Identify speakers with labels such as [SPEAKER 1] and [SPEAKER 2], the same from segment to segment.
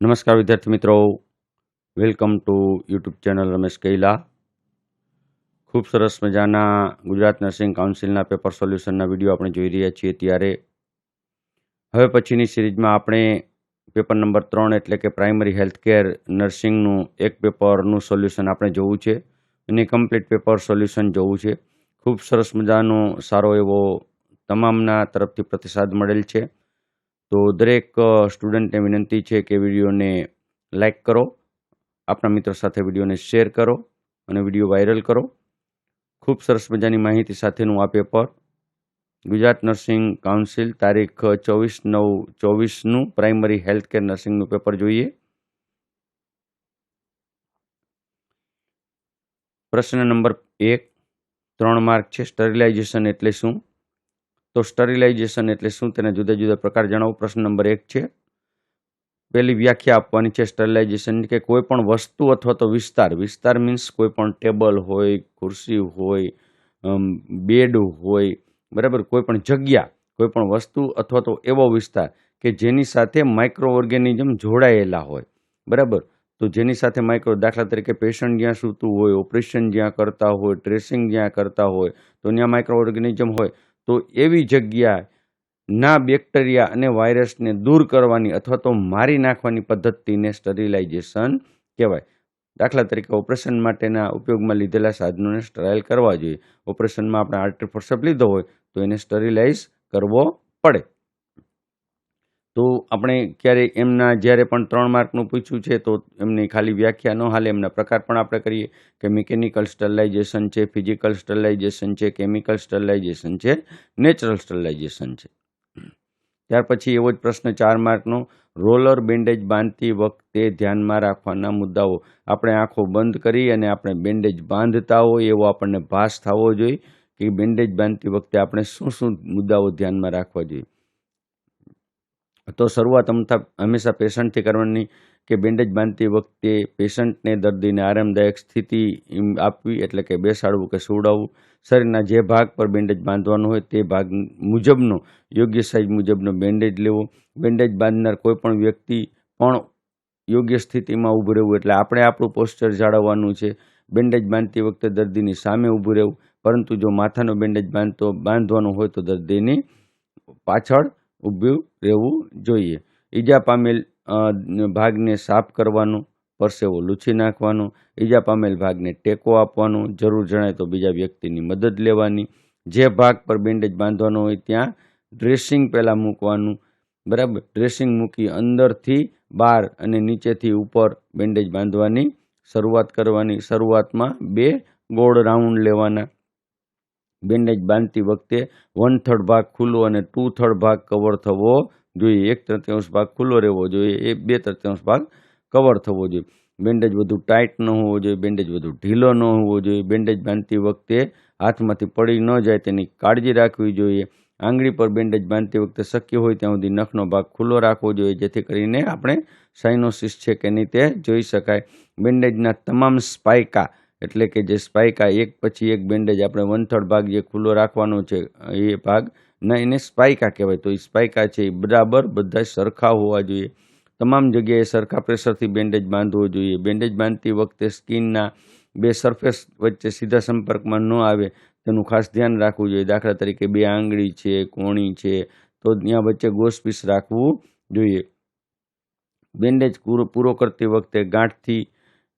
[SPEAKER 1] નમસ્કાર વિદ્યાર્થી મિત્રો. Welcome to YouTube channel Ramesh Kaila. ખૂબ સરસ મજાના ગુજરાત નર્સિંગ કાઉન્સિલના પેપર સોલ્યુશનના વીડિયો આપણે જોઈ રહ્યા છીએ ત્યારે. હવે પછીની સિરીઝમાં આપણે પેપર નંબર ત્રણ એટલે કે પ્રાઇમરી હેલ્થ કેર નર્સિંગનું એક પેપરનું સોલ્યુશન આપણે જોવું છે. અને કમ્પ્લીટ પેપર સોલ્યુશન જોવું છે. ખૂબ સરસ મજાનો સારો એવો તમામના તરફથી પ્રતિસાદ મળેલ છે. તો દરેક સ્ટુડન્ટને વિનંતી છે કે વિડીયોને લાઇક કરો આપણા મિત્રો સાથે વિડીયોને શેર કરો અને વીડિયો વાયરલ કરો. ખૂબ સરસ મજાની માહિતી સાથેનું આ પેપર. ગુજરાત નર્સિંગ કાઉન્સિલ તારીખ ચોવીસ નવ ચોવીસનું પ્રાઇમરી હેલ્થ કેર નર્સિંગનું પેપર જોઈએ. પ્રશ્ન નંબર એક, ત્રણ માર્ક છે સ્ટરિલાઇઝેશન એટલે શું? તો સ્ટરિલાઇઝેશન એટલે શું તેના જુદા જુદા પ્રકાર જણાવો? પ્રશ્ન નંબર એક છે. પહેલી વ્યાખ્યા આપવાની છે સ્ટરિલાઇઝેશન કે કોઈ પણ વસ્તુ અથવા તો વિસ્તાર. વિસ્તાર મીન્સ કોઈ પણ ટેબલ હોય, ખુરશી હોય બેડ હોય, બરાબર? કોઈ પણ જગ્યા, કોઈ પણ વસ્તુ અથવા તો એવો વિસ્તાર કે જેની સાથે માઇક્રો ઓર્ગેનિઝમ જોડાયેલા હોય. બરાબર? તો જેની સાથે માઇક્રો દાખલા તરીકે પેશન્ટ જ્યાં સૂતું હોય ઓપરેશન જ્યાં કરતા હોય ટ્રેસિંગ જ્યાં કરતા હોય, તો ત્યાં માઇક્રો ઓર્ગેનિઝમ હોય. તો એવી જગ્યા ના બેક્ટેરિયા અને વાયરસને દૂર કરવાની અથવા તો મારી નાખવાની પદ્ધતિને સ્ટરિલાઇઝેશન કહેવાય. દાખલા તરીકે ઓપરેશન માટેના ઉપયોગમાં લીધેલા સાધનોને સ્ટરાઇલ કરવા જોઈએ. ઓપરેશનમાં આપણે આર્ટિફોર્સપ લીધો હોય તો એને સ્ટરિલાઇઝ કરવો પડે. તો આપણે ક્યારે એમના જ્યારે પણ ત્રણ માર્કનું પૂછ્યું છે, તો એમની ખાલી વ્યાખ્યા ન હાલે. એમના પ્રકાર પણ આપણે કરીએ. કે મિકેનિકલ સ્ટરલાઇઝેશન છે, ફિઝિકલ સ્ટરલાઇઝેશન છે, કેમિકલ સ્ટરલાઇઝેશન છે, નેચરલ સ્ટરલાઇઝેશન છે. ત્યાર પછી એવો જ પ્રશ્ન, ચાર માર્કનો. રોલર બેન્ડેજ બાંધતી વખતે ધ્યાનમાં રાખવાના મુદ્દાઓ. આપણે આંખો બંધ કરી અને આપણે બેન્ડેજ બાંધતા હોય એવો આપણને ભાસ થવો જોઈએ કે બેન્ડેજ બાંધતી વખતે આપણે શું શું મુદ્દાઓ ધ્યાનમાં રાખવા જોઈએ. તો શરૂઆત હંમેશા પેશન્ટથી કરવાની કે બેન્ડેજ બાંધતી વખતે પેશન્ટને દર્દીને આરામદાયક સ્થિતિ આપવી, એટલે કે બેસાડવું કે સુવડાવવું. શરીરના જે ભાગ પર બેન્ડેજ બાંધવાનો હોય તે ભાગ મુજબનો, યોગ્ય સાઇઝ મુજબનો બેન્ડેજ લેવો. બેન્ડેજ બાંધનાર કોઈ પણ વ્યક્તિ પણ યોગ્ય સ્થિતિમાં ઊભું રહેવું, એટલે આપણે આપણું પોસ્ચર જાળવવાનું છે. બેન્ડેજ બાંધતી વખતે દર્દીની સામે ઊભું રહેવું. પરંતુ જો માથાનો બેન્ડેજ બાંધતો, બાંધવાનો હોય તો દર્દીની પાછળ ઊભું રહેવું જોઈએ. ઈજા પામેલ ભાગને સાફ કરવાનું પરસેવો લૂછી નાખવાનો, ઈજા પામેલ ભાગને ટેકો આપવાનો, જરૂર જણાય તો બીજા વ્યક્તિની મદદ લેવાની. જે ભાગ પર બેન્ડેજ બાંધવાનો હોય ત્યાં ડ્રેસિંગ પહેલાં મૂકવાનું. બરાબર? ડ્રેસિંગ મૂકી અંદરથી બહાર અને નીચેથી ઉપર બેન્ડેજ બાંધવાની શરૂઆત કરવાની. શરૂઆતમાં બે ગોળ રાઉન્ડ લેવાના. બેન્ડેજ બાંધતી વખતે વન થર્ડ ભાગ ખુલ્લો અને ટુ થર્ડ ભાગ કવર થવો જોઈએ. એક તૃતીયાંશ ભાગ ખુલ્લો રહેવો જોઈએ. એ બે તૃતીયાંશ ભાગ કવર થવો જોઈએ. બેન્ડેજ વધુ ટાઈટ ન હોવો જોઈએ. બેન્ડેજ વધુ ઢીલો ન હોવો જોઈએ. બેન્ડેજ બાંધતી વખતે હાથમાંથી પડી ન જાય તેની કાળજી રાખવી જોઈએ. આંગળી પર બેન્ડેજ બાંધતી વખતે શક્ય હોય ત્યાં સુધી નખનો ભાગ ખુલ્લો રાખવો જોઈએ, જેથી કરીને આપણે સાઇનોસિસ છે કે નહીં તે જોઈ શકાય. બેન્ડેજના તમામ સ્પાઇકા એટલે કે જે સ્પાઇકા એક પછી એક બેન્ડેજ આપણે વન થર્ડ ભાગ જે ખુલ્લો રાખવાનો છે, એ ભાગ, ના એને સ્પાઇકા કહેવાય. તો એ સ્પાઇકા છે, એ બરાબર બધા સરખા હોવા જોઈએ. તમામ જગ્યાએ સરખા પ્રેશરથી બેન્ડેજ બાંધવો જોઈએ. બેન્ડેજ બાંધતી વખતે સ્કિનના બે સરફેસ વચ્ચે સીધા સંપર્કમાં ન આવે, તેનું ખાસ ધ્યાન રાખવું જોઈએ. દાખલા તરીકે બે આંગળી છે, કોણી છે, તો ત્યાં વચ્ચે ગોસપીસ રાખવું જોઈએ. બેન્ડેજ પૂરો પૂરો કરતી વખતે ગાંઠથી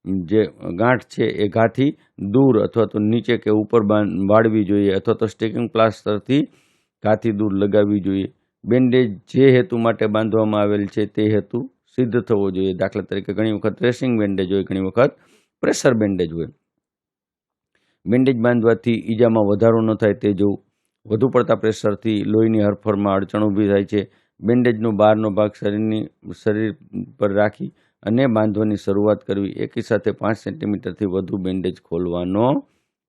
[SPEAKER 1] જે ગાંઠ છે એ ઘાથી દૂર અથવા તો નીચે કે ઉપર વાળવી જોઈએ અથવા તો સ્ટેકિંગ પ્લાસ્ટરથી ઘાથી દૂર લગાવવી જોઈએ. બેન્ડેજ જે હેતુ માટે બાંધવામાં આવેલ છે તે હેતુ સિદ્ધ થવો જોઈએ. દાખલા તરીકે ઘણી વખત રેસિંગ બેન્ડેજ હોય, ઘણી વખત પ્રેશર બેન્ડેજ હોય. બેન્ડેજ બાંધવાથી ઈજામાં વધારો ન થાય તે જોવું. વધુ પડતા પ્રેશરથી લોહીની હરફરમાં અડચણ ઊભી થાય છે. બેન્ડેજનો બહારનો ભાગ શરીરની, શરીર પર રાખી અને બાંધવાની શરૂઆત કરવી એકી સાથે પાંચ સેન્ટીમીટરથી વધુ બેન્ડેજ ખોલવાનો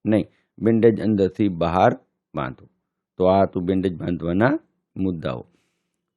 [SPEAKER 1] નહીં, બેન્ડેજ અંદરથી બહાર બાંધો. તો આ હતું બેન્ડેજ બાંધવાના મુદ્દાઓ.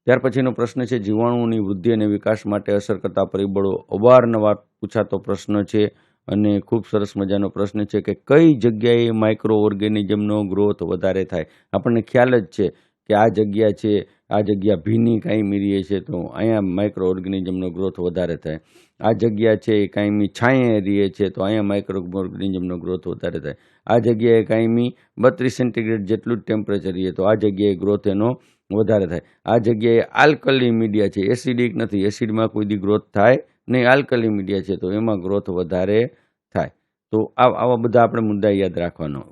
[SPEAKER 1] ત્યાર પછીનો પ્રશ્ન છે, જીવાણુઓની વૃદ્ધિ અને વિકાસ માટે અસર કરતા પરિબળો અવારનવાર પૂછાતો પ્રશ્ન છે અને ખૂબ સરસ મજાનો પ્રશ્ન છે કે કઈ જગ્યાએ માઇક્રો ઓર્ગેનિઝમનો ગ્રોથ વધારે થાય? આપણને ખ્યાલ જ છે કે આ જગ્યા છે, આ જગ્યા ભીની કાંઈ રહે છે તો અહીંયા માઇક્રો ઓર્ગેનિઝમનો ગ્રોથ વધારે થાય. આ જગ્યા છે એ કાયમી છાંય રહે છે તો અહીંયા માઇક્રો ઓર્ગેનિઝમનો ગ્રોથ વધારે થાય. આ જગ્યાએ કાયમી બત્રીસ સેન્ટીગ્રેડ જેટલું જ ટેમ્પરેચર રહે તો આ જગ્યાએ ગ્રોથ એનો વધારે થાય. આ જગ્યાએ આલ્કલી મીડિયા છે એસિડિક નથી એસિડમાં કોઈ દી ગ્રોથ થાય નહીં આલ્કલી મીડિયા છે તો એમાં ગ્રોથ વધારે થાય. તો આવા બધા આપણે મુદ્દા યાદ રાખવાનો.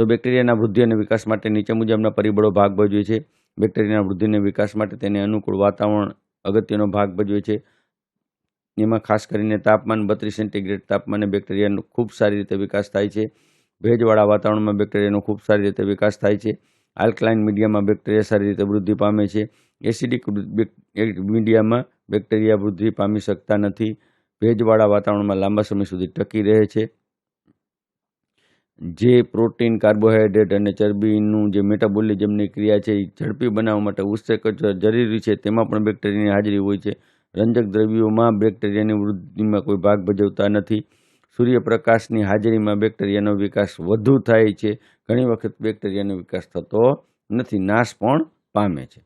[SPEAKER 1] તો બેક્ટેરિયાના વૃદ્ધિ અને વિકાસ માટે નીચે મુજબના પરિબળો ભાગ ભજવે છે. બેક્ટેરિયાના વૃદ્ધિ અને વિકાસ માટે તેને અનુકૂળ વાતાવરણ અગત્યનો ભાગ ભજવે છે. એમાં ખાસ કરીને તાપમાન બત્રીસ સેન્ટીગ્રેડ તાપમાને બેક્ટેરિયાનો ખૂબ સારી રીતે વિકાસ થાય છે. ભેજવાળા વાતાવરણમાં બેક્ટેરિયાનો ખૂબ સારી રીતે વિકાસ થાય છે. આલ્કલાઇન મીડિયામાં બેક્ટેરિયા સારી રીતે વૃદ્ધિ પામે છે. એસિડિક મીડિયામાં બેક્ટેરિયા વૃદ્ધિ પામી શકતા નથી. ભેજવાળા વાતાવરણમાં લાંબા સમય સુધી ટકી રહે છે. જે પ્રોટીન કાર્બોહાઈડ્રેટ અને ચરબીનું જે મેટાબોલિઝમની ક્રિયા છે એ ઝડપી બનાવવા માટે ઉત્સેક જરૂરી છે. તેમાં પણ બેક્ટેરિયાની હાજરી હોય છે. રંજક દ્રવ્યોમાં બેક્ટેરિયાની વૃદ્ધિમાં કોઈ ભાગ ભજવતા નથી. સૂર્યપ્રકાશની હાજરીમાં બેક્ટેરિયાનો વિકાસ વધુ થાય છે. ઘણી વખત બેક્ટેરિયાનો વિકાસ થતો નથી. નાશ પણ પામે છે.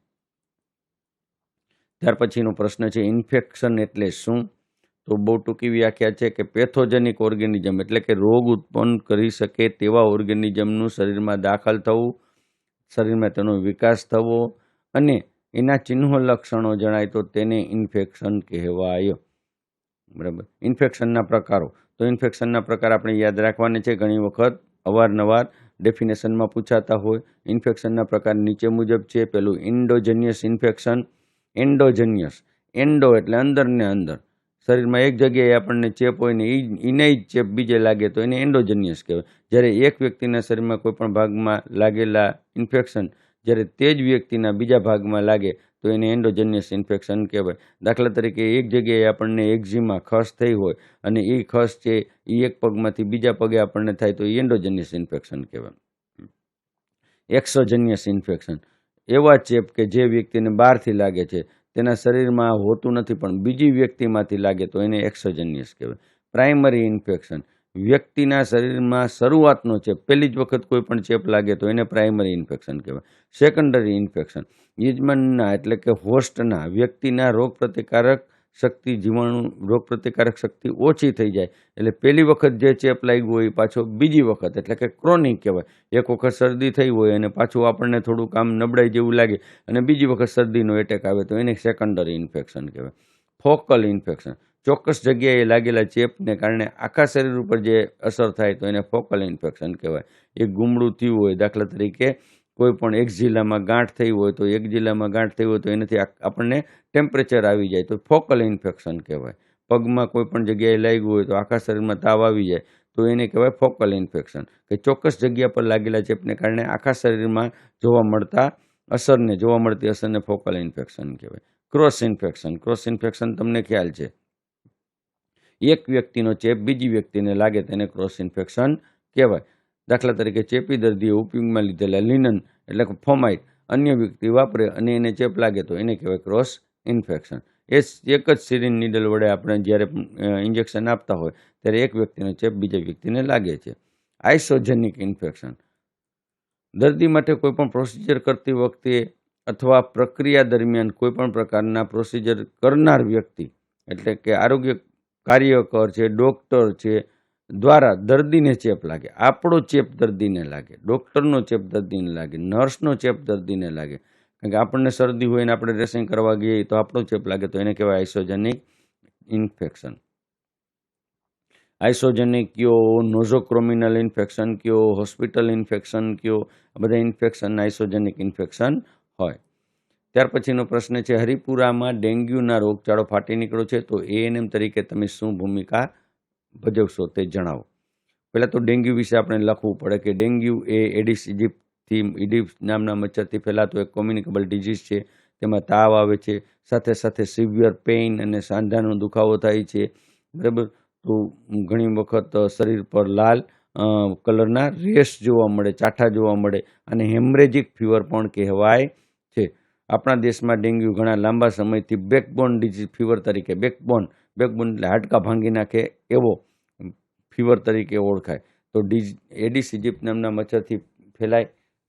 [SPEAKER 1] ત્યાર પછીનો પ્રશ્ન છે, ઇન્ફેક્શન એટલે શું? તો બહુ ટૂંકી વ્યાખ્યા છે કે પેથોજેનિક ઓર્ગેનિઝમ એટલે કે રોગ ઉત્પન્ન કરી શકે તેવા ઓર્ગેનિઝમનું શરીરમાં દાખલ થવું, શરીરમાં તેનો વિકાસ થવો અને એના ચિહ્નો લક્ષણો જણાય તો તેને ઇન્ફેક્શન કહેવાય. બરાબર. ઇન્ફેક્શનના પ્રકારો. તો ઇન્ફેક્શનના પ્રકાર આપણે યાદ રાખવાના છે. ઘણી વખત અવારનવાર ડેફિનેશનમાં પૂછાતા હોય. ઇન્ફેક્શનના પ્રકાર નીચે મુજબ છે. પેલું ઇન્ડોજેનિયસ ઇન્ફેક્શન એન્ડોજેનિયસ એન્ડો એટલે અંદર ને અંદર. શરીરમાં એક જગ્યાએ આપણને ચેપ હોય ને એ એને જ ચેપ બીજે લાગે તો એને એન્ડોજનિયસ કહેવાય. જ્યારે એક વ્યક્તિના શરીરમાં કોઈપણ ભાગમાં લાગેલા ઇન્ફેક્શન જ્યારે તે જ વ્યક્તિના બીજા ભાગમાં લાગે તો એને એન્ડોજેનિયસ ઇન્ફેક્શન કહેવાય. દાખલા તરીકે એક જગ્યાએ આપણને એક્ઝીમાં ખસ થઈ હોય અને એ ખસ છે એ એક પગમાંથી બીજા પગે આપણને થાય તો એ એન્ડોજેનિયસ ઇન્ફેક્શન કહેવાય. એક્સોજનિયસ ઇન્ફેક્શન એવા ચેપ કે જે વ્યક્તિને બહારથી લાગે છે. તેના શરીરમાં હોતું નથી, પણ બીજી વ્યક્તિમાંથી લાગે તો એને એક્સોજનિયસ કહેવાય. Primary infection. વ્યક્તિના શરીરમાં શરૂઆતનો ચેપ, પહેલી જ વખત કોઈ પણ ચેપ લાગે તો એને પ્રાઇમરી ઇન્ફેક્શન કહેવાય. Secondary infection. યજમાનના, એટલે કે હોસ્ટના, વ્યક્તિના રોગ પ્રતિકારક શક્તિ, જીવાણુ રોગ પ્રતિકારક શક્તિ ઓછી થઈ જાય. એટલે પહેલી વખત જે ચેપ લાગ્યો હોય પાછો બીજી વખત, એટલે કે ક્રોનિક કહેવાય. એક વખત શરદી થઈ હોય અને પાછું આપણને થોડું કામ નબળાઈ જેવું લાગે અને બીજી વખત શરદીનો એટેક આવે તો એને સેકન્ડરી ઇન્ફેક્શન કહેવાય. ફોકલ ઇન્ફેક્શન ચોક્કસ જગ્યાએ લાગેલા ચેપને કારણે આખા શરીર ઉપર જે અસર થાય તો એને ફોકલ ઇન્ફેક્શન કહેવાય. એ ગુમડું થયું હોય દાખલા તરીકે કોઈ પણ એક જિલ્લામાં ગાંઠ થઈ હોય તો, એક જિલ્લામાં ગાંઠ થઈ હોય તો એનાથી આપણને ટેમ્પરેચર આવી જાય. તો ફોકલ ઇન્ફેક્શન કહેવાય. પગમાં કોઈ પણ જગ્યાએ લાગ્યું હોય તો આખા શરીરમાં તાવ આવી જાય, તો એને કહેવાય ફોકલ ઇન્ફેક્શન કે ચોક્કસ જગ્યા પર લાગેલા ચેપને કારણે આખા શરીરમાં જોવા મળતા અસરને, જોવા મળતી અસરને ફોકલ ઇન્ફેક્શન કહેવાય. ક્રોસ ઇન્ફેક્શન ક્રોસ ઇન્ફેક્શન તમને ખ્યાલ છે. એક વ્યક્તિનો ચેપ બીજી વ્યક્તિને લાગે તેને ક્રોસ ઇન્ફેક્શન કહેવાય. દાખલા તરીકે ચેપી દર્દીએ ઉપયોગમાં લીધેલા લિનન એટલે કે ફોમાઇટ, અન્ય વ્યક્તિ વાપરે અને એને ચેપ લાગે તો એને કહેવાય ક્રોસ ઇન્ફેક્શન. એ એક જ સિરિન નીડલ વડે આપણે જ્યારે ઇન્જેક્શન આપતા હોય ત્યારે એક વ્યક્તિનો ચેપ બીજા વ્યક્તિને લાગે છે. Isogenic infection. દર્દી માટે કોઈપણ પ્રોસિજર કરતી વખતે અથવા પ્રક્રિયા દરમિયાન કોઈપણ પ્રકારના પ્રોસિજર કરનાર વ્યક્તિ, એટલે કે આરોગ્ય કાર્યકર છે, ડૉક્ટર છે દ્વારા દર્દીને ચેપ લાગે, આપણો ચેપ દર્દીને લાગે, ડૉક્ટરનો ચેપ દર્દીને લાગે, નર્સનો ચેપ દર્દીને લાગે. કારણ કે આપણને શરદી હોય ને આપણે ડ્રેસિંગ કરવા ગઈએ તો આપણો ચેપ લાગે, તો એને કહેવાય આઇસોજેનિક ઇન્ફેક્શન આઇસોજેનિક કયો નોઝોક્રોમિનલ ઇન્ફેક્શન કયો હોસ્પિટલ ઇન્ફેક્શન કયો, આ બધા ઇન્ફેક્શન આઇસોજેનિક ઇન્ફેક્શન હોય. ત્યાર પછીનો પ્રશ્ન છે, હરિપુરામાં ડેન્ગ્યુના રોગચાળો ફાટી નીકળ્યો છે, તો એએનએમ તરીકે તમે શું ભૂમિકા ભજવશો તે જણાવો. પહેલાં તો ડેન્ગ્યુ વિશે આપણે લખવું પડે કે ડેન્ગ્યુ એ એડિસ, ઇજિપ્તથી ઇડિપ નામના મચ્છરથી ફેલાતો એક કોમ્યુનિકેબલ ડિઝીઝ છે. તેમાં તાવ આવે છે, સાથે સાથે સિવિયર પેઇન અને સાંધાનો દુખાવો થાય છે. બરાબર? તો ઘણી વખત શરીર પર લાલ કલરના રેસ જોવા મળે, ચાઠા જોવા મળે અને હેમરેજિક ફીવર પણ કહેવાય છે. આપણા દેશમાં ડેન્ગ્યુ ઘણા લાંબા સમયથી બેકબોન ડિઝીઝ ફીવર તરીકે બેકબોન બેકબોન એટલે હાડકા ભાંગી નાખે એવો ફીવર તરીકે ઓળખાય. તો ડીજ, એડિસ ઇજિપ્ત નામના મચ્છરથી ફેલાય,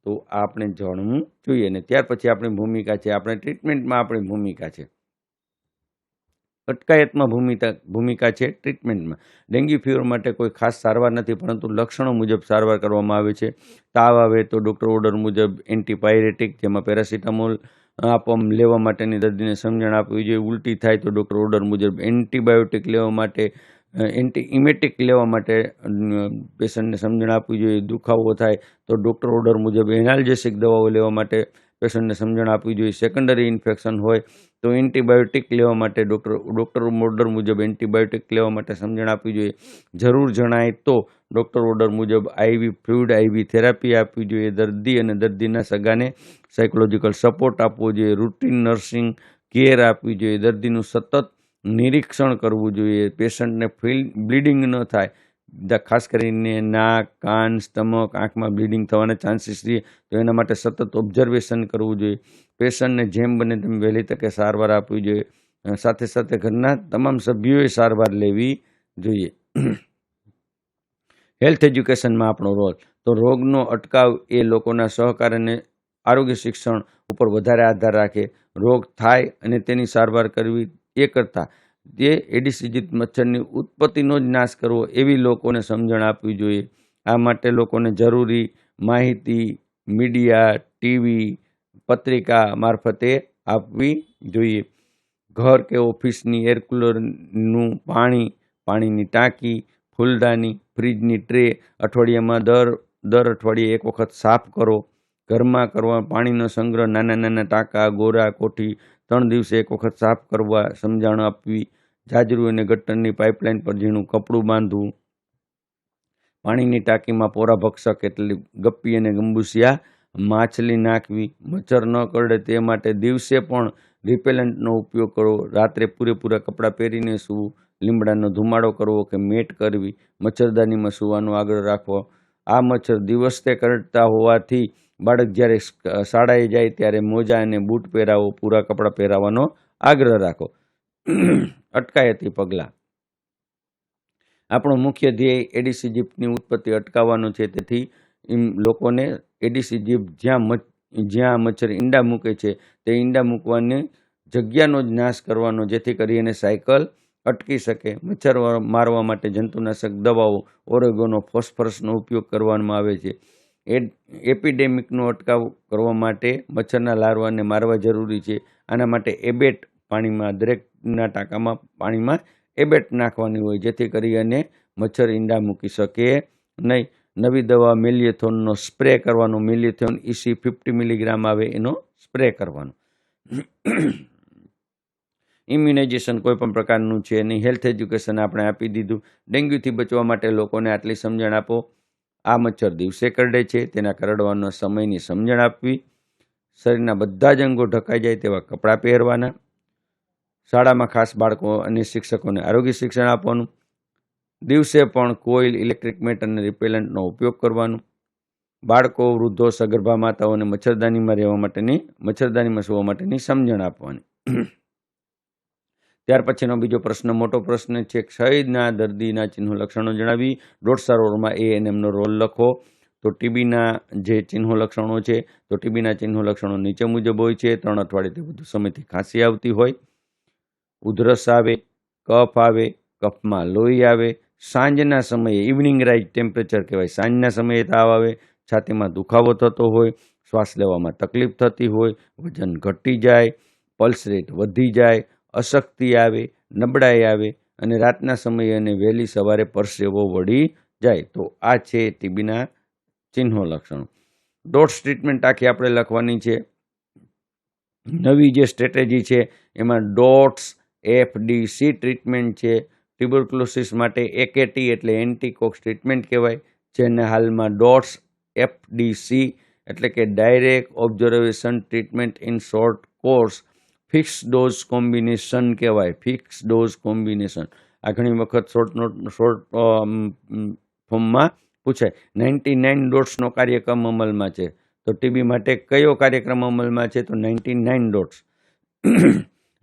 [SPEAKER 1] તો આપણે જાણવું જોઈએ. ને ત્યાર પછી આપણી ભૂમિકા છે. આપણે ટ્રીટમેન્ટમાં આપણી ભૂમિકા છે. અટકાયતમાં ભૂમિકા ભૂમિકા છે ટ્રીટમેન્ટમાં. ડેન્ગ્યુ ફીવર માટે કોઈ ખાસ સારવાર નથી, પરંતુ લક્ષણો મુજબ સારવાર કરવામાં આવે છે. તાવ આવે તો ડૉક્ટર ઓર્ડર મુજબ એન્ટીપાયરેટિક, જેમાં પેરાસિટામોલ આપવા લેવા માટેની દર્દીને સમજણ આપવી જોઈએ. ઉલટી થાય તો ડૉક્ટર ઓર્ડર મુજબ એન્ટીબાયોટિક લેવા માટે એન્ટી ઇમેટિક લેવા માટે પેશન્ટને સમજણ આપવી જોઈએ. દુખાવો થાય તો ડૉક્ટર ઓર્ડર મુજબ એનાલ્જેસિક દવાઓ લેવા માટે પેશન્ટને સમજણ આપવી જોઈએ. સેકન્ડરી ઇન્ફેક્શન હોય તો એન્ટીબાયોટિક લેવા માટે ડૉક્ટર ડૉક્ટર ઓર્ડર મુજબ એન્ટીબાયોટિક લેવા માટે સમજણ આપવી જોઈએ. જરૂર જણાય તો ડૉક્ટર ઓર્ડર મુજબ આઈવી ફ્લુઇડ આઈવી થેરાપી આપવી જોઈએ. દર્દી અને દર્દીના સગાને સાયકોલોજીકલ સપોર્ટ આપવો જોઈએ. રૂટીન નર્સિંગ કેર આપવી જોઈએ. દર્દીનું સતત નિરીક્ષણ કરવું જોઈએ. પેશન્ટને ફીલ બ્લીડિંગ ન થાય ખાસ કરીને નાક, કાન, સ્ટમક, આંખમાં બ્લીડિંગ થવાના ચાન્સીસ રહે તો એના માટે સતત ઓબ્ઝર્વેશન કરવું જોઈએ. પેશન્ટને જેમ બને તેમ વહેલી તકે સારવાર આપવી જોઈએ. સાથે સાથે ઘરના તમામ સભ્યોએ સારવાર લેવી જોઈએ. હેલ્થ એજ્યુકેશનમાં આપણો રોલ. તો રોગનો અટકાવ એ લોકોના સહકાર અને આરોગ્ય શિક્ષણ ઉપર વધારે આધાર રાખે. રોગ થાય અને તેની સારવાર કરવી એ કરતાં તે એડિસિજિત મચ્છરની ઉત્પત્તિનો જ નાશ કરવો એવી લોકોને સમજણ આપવી જોઈએ. આ માટે લોકોને જરૂરી માહિતી, મીડિયા, ટીવી, પત્રિકા મારફતે આપવી જોઈએ. ઘર કે ઓફિસની એર કુલરનું પાણી, પાણીની ટાંકી, ફૂલદાની ફ્રીજની ટ્રે, અઠવાડિયામાં દર દર અઠવાડિયે એક વખત સાફ કરો. ઘરમાં કરવા પાણીનો સંગ્રહ નાના નાના ટાંકા, ગોરા, કોઠી ત્રણ દિવસે એક વખત સાફ કરવા સમજણ આપવી, જાજરૂ અને ગટરની પાઇપલાઇન પર ઝીણું કપડું બાંધવું. પાણીની ટાંકીમાં પોરા ભક્ષક એટલે ગપ્પી અને ગંબુસિયા માછલી નાખવી. મચ્છર ન કરડે તે માટે દિવસે પણ રિપેલન્ટનો ઉપયોગ કરવો રાત્રે પૂરેપૂરા કપડાં પહેરીને સૂવું. લીમડાનો ધુમાડો કરવો કે મેટ કરવી. મચ્છરદાનીમાં સૂવાનો આગળ રાખવો. આ મચ્છર દિવસે કરડતા હોવાથી બાળક જ્યારે શાળાએ જાય ત્યારે મોજા અને બૂટ પહેરાવો, પૂરા કપડાં પહેરાવવાનો આગ્રહ રાખો. અટકાયતી પગલાં. આપણો મુખ્ય ધ્યેય એડિસ ઇજિપ્તની ઉત્પત્તિ અટકાવવાનો છે. તેથી લોકોને એડિસ ઇજિપ્ત જ્યાં જ્યાં મચ્છર ઈંડા મૂકે છે, તે ઈંડા મૂકવાની જગ્યાનો જ નાશ કરવાનો, જેથી કરીને સાયકલ અટકી શકે. મચ્છર મારવા માટે જંતુનાશક દવાઓ, ઓરેગોનો, ફોસ્ફરસનો ઉપયોગ કરવામાં આવે છે. એ એપિડેમિકનો અટકાવ કરવા માટે મચ્છરના લાર્વાને મારવા જરૂરી છે. આના માટે એબેટ પાણીમાં દરેકના ટાંકામાં પાણીમાં એબેટ નાખવાની હોય, જેથી કરી અને મચ્છર ઈંડા મૂકી શકે નહીં. નવી દવા મેલિયોથોનનો સ્પ્રે કરવાનો, મેલિયોથોન ઇસી ફિફ્ટી મિલીગ્રામ આવે એનો સ્પ્રે કરવાનો. ઇમ્યુનાઇઝેશન કોઈ પણ પ્રકારનું છે નહીં. હેલ્થ એજ્યુકેશન આપણે આપી દીધું. ડેન્ગ્યુથી બચવા માટે લોકોને આટલી સમજણ આપો. આ મચ્છર દિવસે કરડે છે, તેના કરડવાનો સમયની સમજણ આપવી, શરીરના બધા જ અંગો ઢકાઈ જાય તેવા કપડાં પહેરવાના, શાળામાં ખાસ બાળકો અને શિક્ષકોને આરોગ્ય શિક્ષણ આપવાનું, દિવસે પણ કોઇલ, ઇલેક્ટ્રિક મેટ અને રિપેલન્ટનો ઉપયોગ કરવાનો, બાળકો, વૃદ્ધો, સગર્ભા માતાઓને મચ્છરદાનીમાં રહેવા માટેની, મચ્છરદાનીમાં સૂવા માટેની સમજણ આપવાની. ત્યાર પછીનો બીજો પ્રશ્ન, મોટો પ્રશ્ન છે ક્ષયના દર્દીના ચિહ્નો લક્ષણો જણાવી. ડોટ સારોવરમાં એ એન એમનો રોલ લખો. તો ટીબીના જે ચિહ્નો લક્ષણો છે, તો ટીબીના ચિહ્નો લક્ષણો નીચે મુજબ હોય છે. ત્રણ અઠવાડિયેથી વધુ સમયથી ખાંસી આવતી હોય. ઉધરસ આવે, કફ આવે, કફમાં લોહી આવે. સાંજના સમયે ઇવનિંગ રાઇઝ ટેમ્પરેચર કહેવાય. સાંજના સમયે તાવ આવે, છાતીમાં દુખાવો થતો હોય, શ્વાસ લેવામાં તકલીફ થતી હોય, વજન ઘટી જાય પલ્સ રેટ વધી જાય અશક્તિ આવે, નબળાઈ આવે અને રાતના સમયે અને વહેલી સવારે પરસેવો વળી જાય. તો આ છે ટીબીના ચિહ્નો લક્ષણો. ડોટ્સ ટ્રીટમેન્ટ આખી આપણે લખવાની છે. નવી જે સ્ટ્રેટેજી છે, એમાં DOTS F D C treatment છે. ટ્યુબરક્લોસિસ માટે એકેટી એટલે એન્ટીકોક્સ ટ્રીટમેન્ટ કહેવાય, જેને હાલમાં ડોટ્સ એફડીસી એટલે કે direct observation treatment in short course fix dose combination કહેવાય, ફિક્સ ડોઝ કોમ્બિનેશન. આ ઘણી વખત શોર્ટ નોટ શોર્ટ ફોર્મમાં પૂછાય નાઇન્ટી નાઇન ડોટ્સનો કાર્યક્રમ અમલમાં છે. તો ટીબી માટે કયો કાર્યક્રમ અમલમાં છે? તો નાઇન્ટી નાઇન ડોટ્સ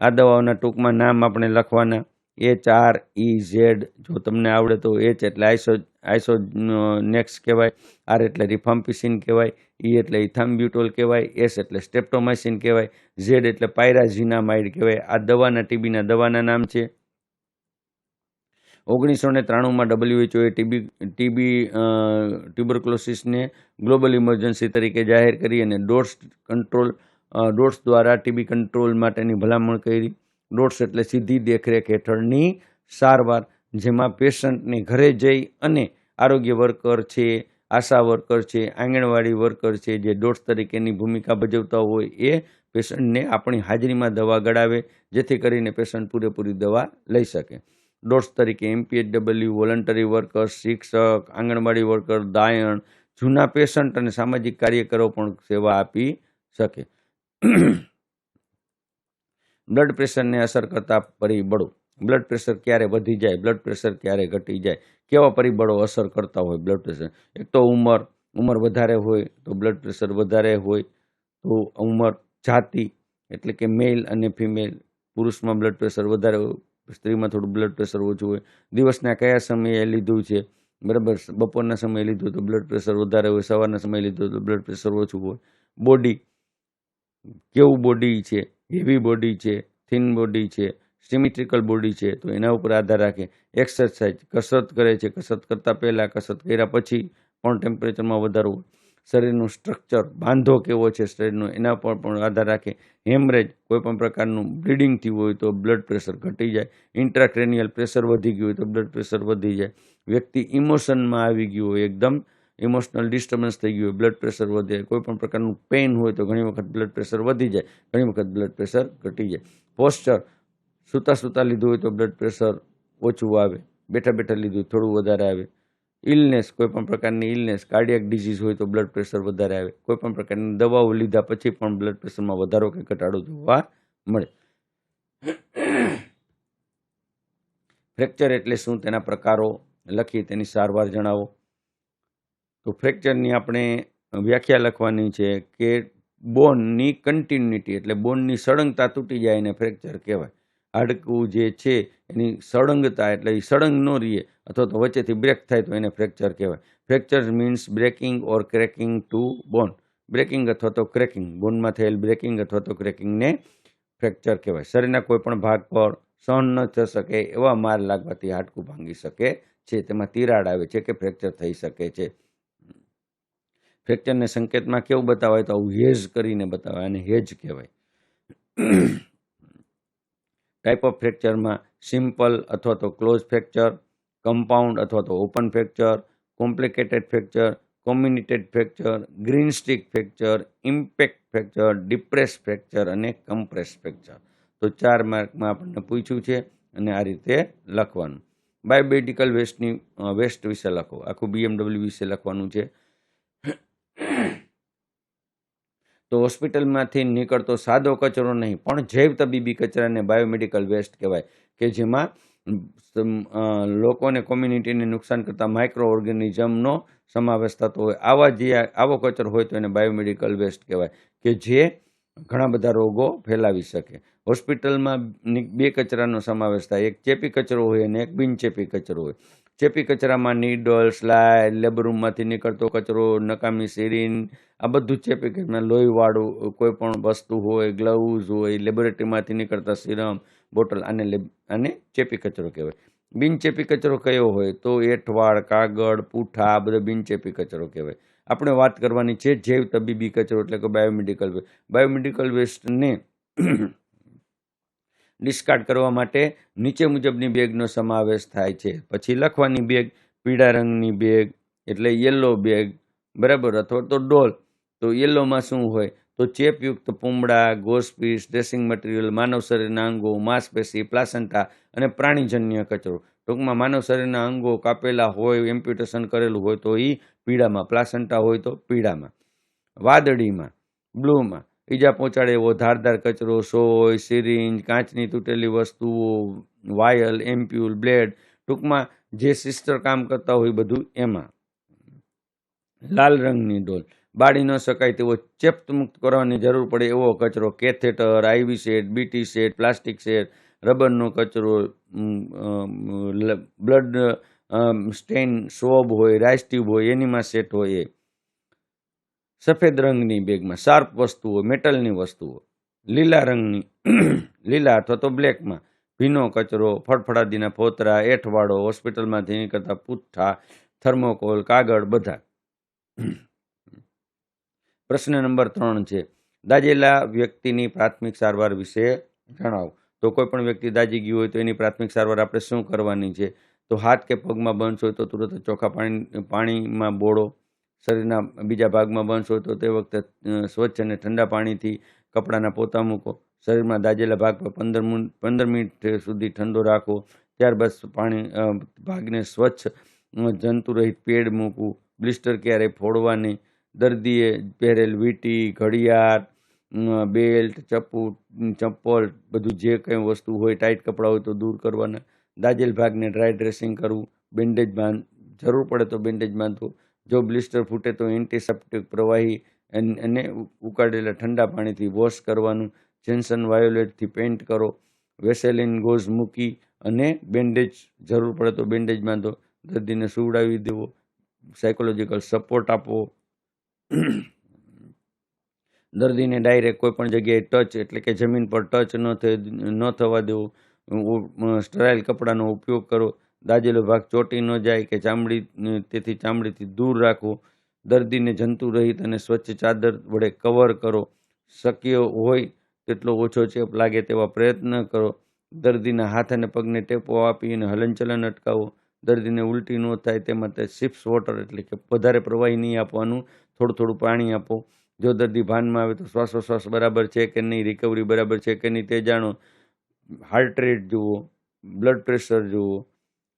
[SPEAKER 1] આ દવાઓના ટૂંકમાં નામ આપણે લખવાના. એચ આર ઈ ઝેડ જો તમને આવડે તો એચ એટલે આઈસો આઈસો નેક્સ કહેવાય, આર એટલે રિફામ્પિસિન કહેવાય, ઈ એટલે ઇથામ્બ્યુટોલ કહેવાય, એસ એટલે સ્ટેપ્ટોમાઇસિન કહેવાય, ઝેડ એટલે પાયરાઝિનામાઇડ કહેવાય. આ દવાના ટીબીના દવાના નામ છે. ઓગણીસો ને ત્રાણુંમાં ડબલ્યુએચઓએ ટીબી ટીબી ટ્યુબરક્લોસિસને ગ્લોબલ ઇમરજન્સી તરીકે જાહેર કરી અને ડોટ્સ કંટ્રોલ ડોટ્સ દ્વારા ટીબી કંટ્રોલ માટેની ભલામણ કરી. ડોટ્સ એટલે સીધી દેખરેખ હેઠળની સારવાર. જેમાં પેશન્ટને ઘરે જઈ અને આરોગ્ય વર્કર છે, આશા વર્કર છે, આંગણવાડી વર્કર છે, જે ડોટ્સ તરીકેની ભૂમિકા ભજવતા હોય એ પેશન્ટને આપણી હાજરીમાં દવા ગળાવે, જેથી કરીને પેશન્ટ પૂરેપૂરી દવા લઈ શકે. ડોટ્સ તરીકે એમપીએચડબલ્યુ, વોલન્ટરી વર્કર, શિક્ષક, આંગણવાડી વર્કર, દાયણ, જૂના પેશન્ટ અને સામાજિક કાર્યકરો પણ સેવા આપી શકે. બ્લડ પ્રેશરને અસર કરતા પરિબળો. બ્લડ પ્રેશર ક્યારે વધી જાય બ્લડ પ્રેશર ક્યારે ઘટી જાય, કેવા પરિબળો અસર કરતા હોય બ્લડ પ્રેશર એક તો ઉંમર ઉંમર વધારે હોય તો બ્લડ પ્રેશર વધારે હોય તો ઉંમર જાતિ, એટલે કે મેલ અને ફિમેલ પુરુષમાં બ્લડ પ્રેશર વધારે હોય, સ્ત્રીમાં થોડું બ્લડ પ્રેશર ઓછું હોય. દિવસના કયા સમયે લીધું છે? બરાબર, બપોરના સમયે લીધું તો બ્લડ પ્રેશર વધારે હોય, સવારના સમયે લીધું તો બ્લડ પ્રેશર ઓછું હોય. બોડી કેવું બોડી છે? હેવી બોડી છે? થિન બોડી છે? સિમિટ્રિકલ બોડી છે, તો એના ઉપર આધાર રાખે. એક્સરસાઇઝ કસરત કરે છે, કસરત કરતાં પહેલાં કસરત કર્યા પછી પણ ટેમ્પરેચરમાં વધારો શરીરનું સ્ટ્રક્ચર બાંધો કેવો છે શરીરનો, એના પર પણ આધાર રાખે. હેમરેજ કોઈપણ પ્રકારનું બ્લીડિંગ થયું હોય તો બ્લડ પ્રેશર ઘટી જાય. ઇન્ટ્રાક્રેનિયલ પ્રેશર વધી ગયું હોય તો બ્લડ પ્રેશર વધી જાય. વ્યક્તિ ઇમોશનમાં આવી ગયું હોય, એકદમ ઇમોશનલ ડિસ્ટર્બન્સ થઈ ગયું હોય બ્લડ પ્રેશર વધે. કોઈ પણ પ્રકારનું પેઇન હોય તો ઘણી વખત બ્લડ પ્રેશર વધી જાય, ઘણી વખત બ્લડ પ્રેશર ઘટી જાય. પોસ્ચર સૂતા સૂતા લીધું હોય તો બ્લડ પ્રેશર ઓછું આવે, બેઠા બેઠા લીધું હોય થોડું વધારે આવે. ઇલનેસ કોઈપણ પ્રકારની ઇલનેસ કાર્ડિયક ડિઝીઝ હોય તો બ્લડ પ્રેશર વધારે આવે. કોઈ પણ પ્રકારની દવાઓ લીધા પછી પણ બ્લડ પ્રેશરમાં વધારો કે ઘટાડો જોવા મળે. ફ્રેક્ચર એટલે શું? તેના પ્રકારો લખી તેની સારવાર જણાવો. તો ફ્રેક્ચરની આપણે વ્યાખ્યા લખવાની છે કે બોનની કન્ટિન્યુટી એટલે બોનની સળંગતા તૂટી જાય એને ફ્રેક્ચર કહેવાય. હાડકું જે છે, એની સળંગતા એટલે એ સળંગ ન રહીએ અથવા તો વચ્ચેથી બ્રેક થાય તો એને ફ્રેક્ચર કહેવાય. Fracture means breaking or cracking to bone breaking અથવા તો ક્રેકિંગ બોનમાં થયેલ બ્રેકિંગ અથવા તો ક્રેકિંગને ફ્રેક્ચર કહેવાય. શરીરના કોઈપણ ભાગ પર સહન ન થઈ શકે, એવા માર લાગવાથી હાડકું ભાંગી શકે છે. તેમાં તિરાડ આવે છે કે ફ્રેક્ચર થઈ શકે છે. ફ્રેક્ચરને સંકેતમાં કેવું બતાવાય? તો આવું હેજ કરીને બતાવાય અને હેજ કહેવાય. ટાઈપ ઓફ ફ્રેક્ચરમાં સિમ્પલ અથવા તો ક્લોઝ ફ્રેક્ચર કમ્પાઉન્ડ અથવા તો open fracture complicated fracture comminuted fracture green stick fracture impact fracture depress fracture અને કમ્પ્રેસ ફ્રેક્ચર તો ચાર માર્કમાં આપણને પૂછ્યું છે અને આ રીતે લખવાનું. બાયોમેડિકલ વેસ્ટની વેસ્ટ વિશે લખો. આખું બીએમડબલ્યુ વિશે લખવાનું છે. તો હોસ્પિટલમાંથી નીકળતો સાદો કચરો નહીં, પણ જૈવ તબીબી કચરાને બાયોમેડિકલ વેસ્ટ કહેવાય, કે જેમાં લોકોને કોમ્યુનિટીને નુકસાન કરતા માઇક્રો ઓર્ગેનિઝમનો સમાવેશ થતો હોય, આવા જે આવો કચરો હોય તો એને બાયોમેડિકલ વેસ્ટ કહેવાય, કે જે ઘણા બધા રોગો ફેલાવી શકે. હોસ્પિટલમાં બે કચરાનો સમાવેશ થાય, એક ચેપી કચરો હોય અને એક બિનચેપી કચરો હોય. ચેપી કચરામાં નીડલ સ્લાઇડ લેબરૂમમાંથી નીકળતો કચરો, નકામી સિરીન આ બધું ચેપી કચરામાં લોહીવાળું કોઈ પણ વસ્તુ હોય ગ્લવ્સ હોય લેબોરેટરીમાંથી નીકળતા સિરમ બોટલ આને આને ચેપી કચરો કહેવાય. બિનચેપી કચરો કયો હોય તો એઠવાડ, કાગળ, પૂઠા, આ બધો બિનચેપી કચરો કહેવાય. આપણે વાત કરવાની છે જૈવ તબીબી કચરો એટલે કે બાયોમેડિકલ વેસ્ટ બાયોમેડિકલ વેસ્ટને ડિસ્કાર્ડ કરવા માટે નીચે મુજબની બેગનો સમાવેશ થાય છે. પછી લખવાની બેગ, પીળા રંગની બેગ એટલે યલો બેગ, બરાબર? અથવા તો ડોલ. તો યલોમાં શું હોય? તો ચેપયુક્ત પૂમડા ગોસપીસ ડ્રેસિંગ મટીરિયલ, માનવ શરીરના અંગો, માંસપેશી પ્લાસન્ટા અને પ્રાણીજન્ય કચરો. ટૂંકમાં માનવ શરીરના અંગો કાપેલા હોય, એમ્પ્યુટેશન કરેલું હોય તો એ પીળામાં પ્લાસન્ટા હોય તો પીળામાં. વાદળીમાં, બ્લુમાં. ઈજા પહોંચાડે એવો ધારદાર કચરો, સોય, સિરિંજ, કાચની તૂટેલી વસ્તુઓ, વાયલ, એમ્પ્યુલ, બ્લેડ, ટૂંકમાં જે સિસ્ટર કામ કરતા હોય બધું એમાં. લાલ રંગની ડોલ. બાળી ન શકાય તેવો ચેપ્ત મુક્ત કરવાની જરૂર પડે એવો કચરો. Catheter, IV set, BT set, plastic set, રબરનો કચરો બ્લડ સ્ટેન સોબ હોય રાઇસ ટ્યુબ હોય, એનીમાં સેટ હોય એ. સફેદ રંગની બેગમાં શાર્પ વસ્તુઓ, મેટલની વસ્તુઓ, લીલા રંગની, લીલા અથવા તો બ્લેકમાં ભીનો કચરો, ફળફળાદીના ફોતરા, એઠવાડો હોસ્પિટલમાંથી નીકળતા પુઠ્ઠા, થર્મોકોલ, કાગળ, બધા. પ્રશ્ન નંબર ત્રણ છે દાજેલા વ્યક્તિની પ્રાથમિક સારવાર વિશે જણાવો. તો કોઈ પણ વ્યક્તિ દાજી ગયું હોય તો એની પ્રાથમિક સારવાર આપણે શું કરવાની છે? તો હાથ કે પગમાં બંધ હોય તો તુરંત ચોખ્ખા પાણી, પાણીમાં બોળો શરીરના બીજા ભાગમાં બનશો તો તે વખતે સ્વચ્છ અને ઠંડા પાણીથી કપડાના પોતા મૂકો. શરીરમાં દાજેલા ભાગ પર પંદર પંદર મિનિટ સુધી ઠંડો રાખો. ત્યારબાદ પાણી ભાગને સ્વચ્છ જંતુરહિત પેડ મૂકવું. બ્લિસ્ટર ક્યારેય ફોડવા નહીં દર્દીએ પહેરેલ વીંટી, ઘડિયાળ બેલ્ટ ચપ્પુ ચપ્પલ બધું જે કંઈ વસ્તુ હોય, ટાઈટ કપડાં હોય તો દૂર કરવાના. દાજેલ ભાગને ડ્રાય ડ્રેસિંગ કરવું. બેન્ડેજ બાંધ, જરૂર પડે તો બેન્ડેજ બાંધવું જો બ્લિસ્ટર ફૂટે તો એન્ટીસેપ્ટિક પ્રવાહી એને ઉકાળેલા ઠંડા પાણીથી વોશ કરવાનું, જેન્સન વાયોલેટથી પેઇન્ટ કરો, વેસેલિન ગોઝ મૂકી અને બેન્ડેજ જરૂર પડે તો બેન્ડેજ બાંધો, દર્દીને સુવડાવી દેવો સાયકોલોજીકલ સપોર્ટ આપવો દર્દીને ડાયરેક્ટ કોઈ પણ જગ્યાએ ટચ એટલે કે જમીન પર ટચ ન ન થવા દેવો. સ્ટરાઇલ કપડાનો ઉપયોગ કરો. દાજેલો ભાગ ચોંટી ન જાય કે ચામડી તેથી ચામડીથી દૂર રાખવો દર્દીને જંતુરહિત અને સ્વચ્છ ચાદર વડે કવર કરો. શક્ય હોય તેટલો ઓછો ચેપ લાગે તેવા પ્રયત્ન કરો. દર્દીના હાથ અને પગને ટેપો આપી અને હલનચલન અટકાવો. દર્દીને ઉલટી ન થાય તે માટે સિપ્સ વોટર એટલે કે વધારે પ્રવાહી નહીં આપવાનું. થોડું થોડું પાણી આપો. જો દર્દી ભાનમાં આવે તો શ્વાસોશ્વાસ બરાબર છે કે નહીં? રિકવરી બરાબર છે કે નહીં તે જાણો. હાર્ટ રેટ જુઓ. બ્લડ પ્રેશર જુઓ.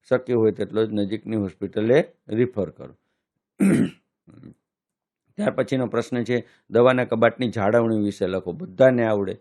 [SPEAKER 1] શક્ય હોય તેટલો જ નજીકની હોસ્પિટલે રિફર કરો. ત્યાર પછીનો પ્રશ્ન છે, દવાના કબાટની જાળવણી વિશે લખો. બધાને આવડે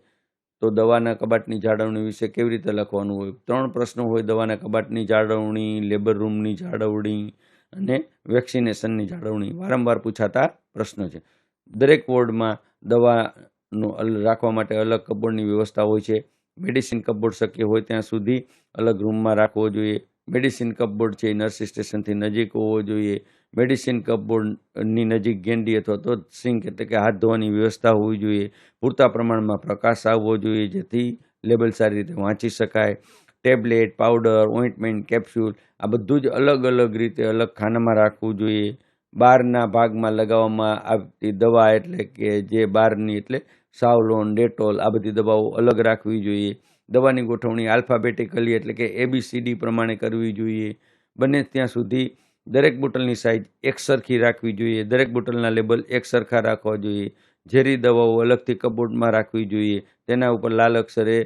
[SPEAKER 1] તો દવાના કબાટની જાળવણી વિશે કેવી રીતે લખવાનું હોય? ત્રણ પ્રશ્નો હોય દવાના કબાટની જાળવણી લેબર રૂમની જાળવણી અને વેક્સિનેશનની જાળવણી. વારંવાર પૂછાતા પ્રશ્નો છે. દરેક વોર્ડમાં દવાનું રાખવા માટે અલગ કબોર્ડની વ્યવસ્થા હોય છે. મેડિસિન કબોર્ડ શક્ય હોય ત્યાં સુધી અલગ રૂમમાં રાખવો જોઈએ. મેડિસિન કપબોર્ડ છે એ નર્સિંગ સ્ટેશનથી નજીક હોવો જોઈએ. મેડિસિન કપબોર્ડની નજીક ગેંડી અથવા તો સિંક એટલે કે હાથ ધોવાની વ્યવસ્થા હોવી જોઈએ. પૂરતા પ્રમાણમાં પ્રકાશ આવવો જોઈએ જેથી લેબલ સારી રીતે વાંચી શકાય. ટેબ્લેટ, પાવડર, ઓઇન્ટમેન્ટ, કેપ્સ્યુલ આ બધું જ અલગ અલગ રીતે અલગ ખાનામાં રાખવું જોઈએ. બહારના ભાગમાં લગાવવામાં આવતી દવા એટલે કે જે બહારની એટલે સાવલોન, ડેટોલ આ બધી દવાઓ અલગ રાખવી જોઈએ. દવાની ગોઠવણી આલ્ફાબેટિકલી એટલે કે એબીસીડી પ્રમાણે કરવી જોઈએ. બને ત્યાં સુધી દરેક બોટલની સાઇઝ એકસરખી રાખવી જોઈએ. દરેક બોટલના લેબલ એકસરખા રાખવા જોઈએ. ઝેરી દવાઓ અલગથી કબોર્ડમાં રાખવી જોઈએ. તેના ઉપર લાલ અક્ષરે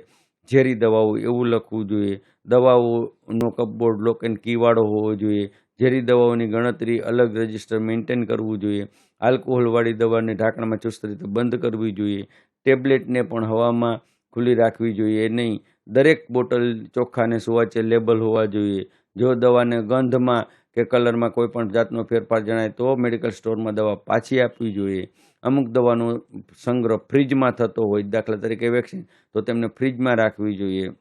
[SPEAKER 1] ઝેરી દવાઓ એવું લખવું જોઈએ. દવાઓનો કપબોર્ડ લોક એન્ડ કીવાળો હોવો જોઈએ. ઝેરી દવાઓની ગણતરી અલગ રજિસ્ટર મેન્ટેન કરવું જોઈએ. આલ્કોહોલવાળી દવાને ઢાંકણામાં ચુસ્ત રીતે બંધ કરવી જોઈએ. ટેબ્લેટને પણ હવામાં ખુલ્લી રાખવી જોઈએ નહીં. દરેક બોટલ ચોખ્ખાને સુવાચે લેબલ હોવા જોઈએ. જો દવાને ગંધમાં કે કલરમાં કોઈ પણ જાતનો ફેરફાર જણાય તો મેડિકલ સ્ટોરમાં દવા પાછી આપવી જોઈએ. અમુક દવાનો સંગ્રહ ફ્રીજમાં થતો હોય, દાખલા તરીકે વેક્સિન, તો તેમને ફ્રીજમાં રાખવી જોઈએ.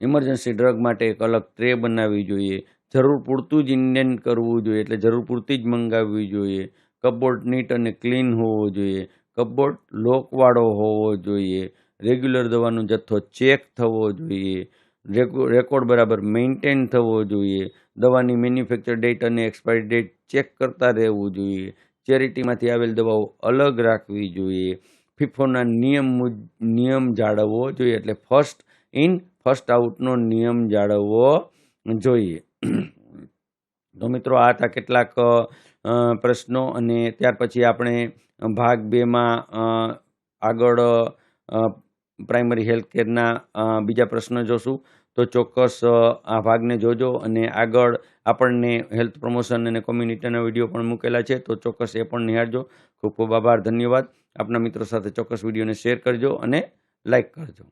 [SPEAKER 1] ઇમરજન્સી ડ્રગ માટે એક અલગ ટ્રે બનાવવી જોઈએ. જરૂર પૂરતું જ ઇન્ડિયન કરવું જોઈએ, એટલે જરૂર પૂરતી જ મંગાવવી જોઈએ. કપબોર્ડ નીટ અને ક્લીન હોવો જોઈએ. કપબોર્ડ લોકવાળો હોવો જોઈએ. રેગ્યુલર દવાનો જથ્થો ચેક થવો જોઈએ રેકોર્ડ બરાબર મેન્ટેન થવો જોઈએ, દવાની મેન્યુફેક્ચર ડેટ અને એક્સપાયરી ડેટ ચેક કરતા રહેવું જોઈએ, ચેરિટીમાંથી આવેલ દવાઓ અલગ રાખવી જોઈએ, ફિફોના નિયમ નિયમ જાળવવો જોઈએ, એટલે ફર્સ્ટ ઇન, ફર્સ્ટ આઉટનો નિયમ જાળવવો જોઈએ. તો મિત્રો આ હતા કેટલાક પ્રશ્નો અને ત્યાર પછી આપણે ભાગ બેમાં આગળ પ્રાઇમરી હેલ્થ કેરના બીજા પ્રશ્નો જોશું. તો ચોક્કસ આ ભાગને જોજો અને આગળ આપણને હેલ્થ પ્રમોશન અને કોમ્યુનિટીના વીડિયો પણ મૂકેલા છે, તો ચોક્કસ એ પણ નિહાળજો. ખૂબ ખૂબ આભાર, ધન્યવાદ. આપના મિત્રો સાથે ચોક્કસ વિડીયોને શેર કરજો અને લાઈક કરજો.